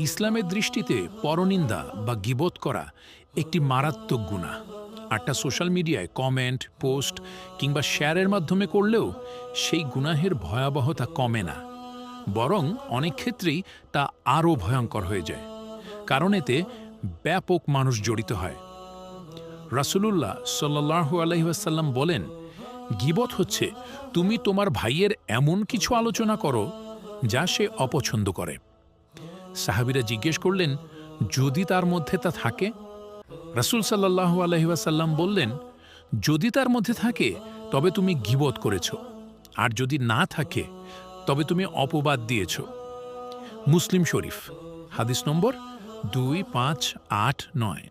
ইসলামের দৃষ্টিতে পরনিন্দা বা গিবত করা একটি মারাত্মক গুণা আরটা সোশ্যাল মিডিয়ায় কমেন্ট, পোস্ট কিংবা শেয়ারের মাধ্যমে করলেও সেই গুনাহের ভয়াবহতা কমে না। বরং অনেক ক্ষেত্রেই তা আরও ভয়ঙ্কর হয়ে যায়। কারণ এতে ব্যাপক মানুষ জড়িত হয়। রাসূলুল্লাহ সাল্লাহু আলহিহাসাল্লাম বলেন গিবত হচ্ছে তুমি তোমার ভাইয়ের এমন কিছু আলোচনা করো যা সে অপছন্দ করে। সাহাবিরা জিজ্ঞেস করলেন, যদি তার মধ্যে তা থাকে? রাসূল সাল্লাহু আলহিহাসাল্লাম বললেন, যদি তার মধ্যে থাকে, তবে তুমি গিবত করেছ। আর যদি না থাকে, তবে তুমি অপবাদ দিয়েছ। মুসলিম শরীফ, হাদিস নম্বর দুই পাঁচ আট নয়।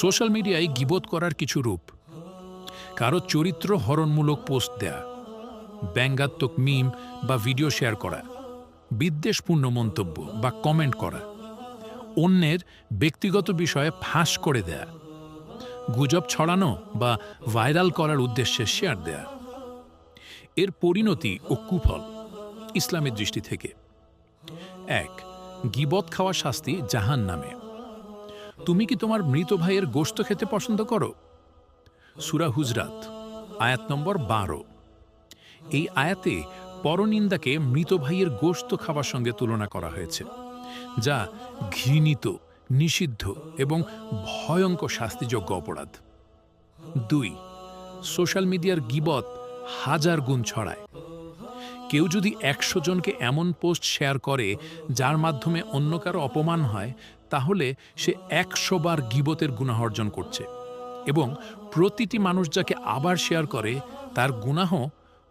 সোশ্যাল মিডিয়ায় গিবত করার কিছু রূপ। কারও চরিত্র হরণমূলক পোস্ট দেয়া, ব্যঙ্গাত্মক মিম বা ভিডিও শেয়ার করা। বিদ্বেষপূর্ণ মন্তব্য বা কমেন্ট করা। অন্যের ব্যক্তিগত বিষয়ে ফাঁস করে দেয়া। গুজব ছড়ানো বা ভাইরাল করার উদ্দেশ্যে শেয়ার দেয়া। এর পরিণতি ও কুফল ইসলামের দৃষ্টি থেকে। এক, গিবত খাওয়া শাস্তি জাহান নামে। তুমি কি তোমার মৃত ভাইয়ের গোশত খেতে পছন্দ করো? সুরা হুজরাত, আয়াত নম্বর বারো। এই আয়াতে পরনিন্দাকে মৃত ভাইয়ের গোশত খাবার সঙ্গে তুলনা করা হয়েছে, যা ঘৃণিত, নিষিদ্ধ এবং ভয়ঙ্কর শাস্তিযোগ্য অপরাধ। দুই, সোশ্যাল মিডিয়ার গিবত হাজার গুণ ছড়ায়। কেউ যদি একশো জনকে এমন পোস্ট শেয়ার করে যার মাধ্যমে অন্য কারও অপমান হয়, তাহলে সে একশো বার গিবতের গুনাহ অর্জন করছে এবং প্রতিটি মানুষ যাকে আবার শেয়ার করে, তার গুনাহ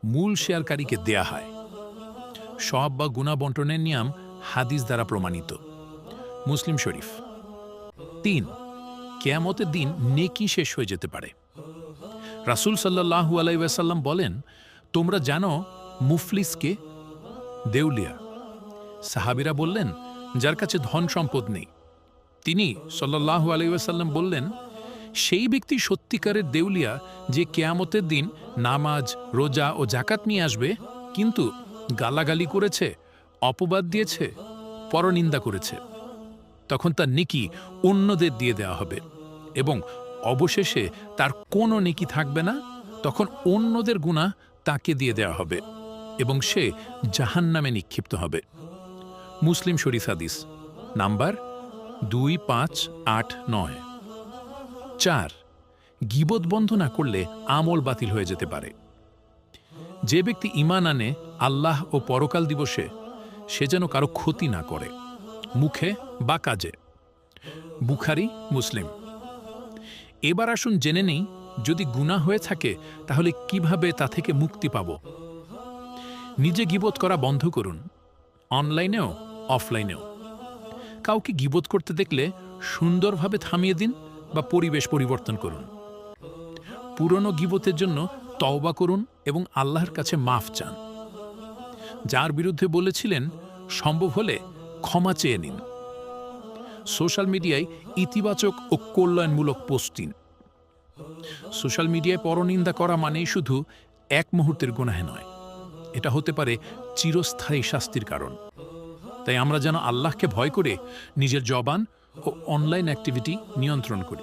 মূল শেয়ারকারীকে দেয়া হয়। সব বা গুণা বন্টনের নিয়ম হাদিস দ্বারা প্রমাণিত। মুসলিম শরীফ। তিন, কেয়ামতের দিন নেকি শেষ হয়ে যেতে পারে। রাসুল সাল্লাহু আলাইসাল্লাম বলেন, তোমরা জানো মুফলিসকে দেউলিয়া। সাহাবিরা বললেন, যার কাছে ধন সম্পদ নেই। তিনি সাল্লাহু আলাইসাল্লাম বললেন সেই ব্যক্তি সত্যিকারের দেউলিয়া যে কেয়ামতের দিন নামাজ, রোজা ও জাকাত নিয়ে আসবে, কিন্তু গালাগালি করেছে, অপবাদ দিয়েছে, পরনিন্দা করেছে। তখন তার নেকি অন্যদের দিয়ে দেওয়া হবে এবং অবশেষে তার কোনো নেকি থাকবে না, তখন অন্যদের গুণা তাকে দিয়ে দেওয়া হবে এবং সে জাহান নামে নিক্ষিপ্ত হবে। মুসলিম শরীফ হাদিস, নাম্বার দুই পাঁচ আট নয়। চার, গিবত বন্ধ না করলে আমল বাতিল হয়ে যেতে পারে। যে ব্যক্তি ইমান আনে, আল্লাহ ও পরকাল দিবসে, সে যেন কারও ক্ষতি না করে। মুখে বা কাজে। বুখারি, মুসলিম। এবার আসুন জেনে নেই, যদি গুণা হয়ে থাকে, তাহলে কীভাবে তা থেকে মুক্তি পাব? নিজে গিবত করা বন্ধ করুন। অনলাইনেও, অফলাইনেও। কাউকে গিবত করতে দেখলে সুন্দরভাবে থামিয়ে দিন। বা পরিবেশ পরিবর্তন করুন। পুরনো গিবতের জন্য তওবা করুন এবং আল্লাহর কাছে মাফ চান। যার বিরুদ্ধে বলেছিলেন, সম্ভব হলে ক্ষমা চেয়ে নিন। সোশ্যাল মিডিয়ায় ইতিবাচক ও কল্যাণমূলক পোস্টিং। সোশ্যাল মিডিয়ায় পরনিন্দা করা মানেই শুধু এক মুহূর্তের গুনাহে নয়, এটা হতে পারে চিরস্থায়ী শাস্তির কারণ। তাই আমরা যেন আল্লাহকে ভয় করে নিজের জবান ও অনলাইন অ্যাক্টিভিটি নিয়ন্ত্রণ করি।